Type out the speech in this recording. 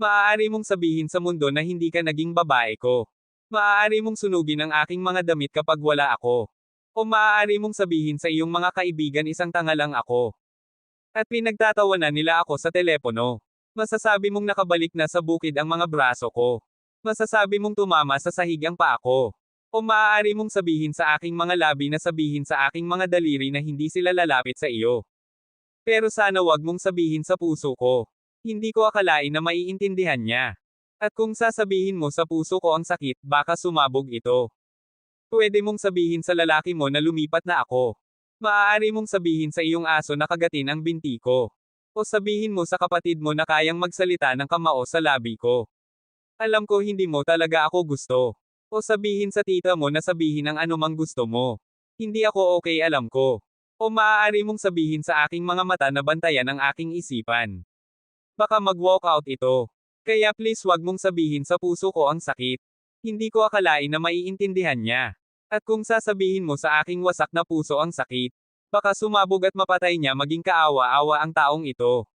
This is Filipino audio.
Maaari mong sabihin sa mundo na hindi ka naging babae ko. Maaari mong sunugin ang aking mga damit kapag wala ako. O maaari mong sabihin sa iyong mga kaibigan isang tanga lang ako. At pinagtatawanan nila ako sa telepono. Masasabi mong nakabalik na sa bukid ang mga braso ko. Masasabi mong tumama sa sahig ang paa ko. O maaari mong sabihin sa aking mga labi na sabihin sa aking mga daliri na hindi sila lalapit sa iyo. Pero sana wag mong sabihin sa puso ko. Hindi ko akalain na maiintindihan niya. At kung sasabihin mo sa puso ko ang sakit, baka sumabog ito. Pwede mong sabihin sa lalaki mo na lumipat na ako. Maaari mong sabihin sa iyong aso na kagatin ang binti ko. O sabihin mo sa kapatid mo na kayang magsalita ng kamao sa labi ko. Alam ko hindi mo talaga ako gusto. O sabihin sa tita mo na sabihin ang anumang gusto mo. Hindi ako okay alam ko. O maaari mong sabihin sa aking mga mata na bantayan ang aking isipan. Baka mag-walk out ito. Kaya please wag mong sabihin sa puso ko ang sakit. Hindi ko akalain na maiintindihan niya. At kung sasabihin mo sa aking wasak na puso ang sakit, baka sumabog at mapatay niya maging kaawa-awa ang taong ito.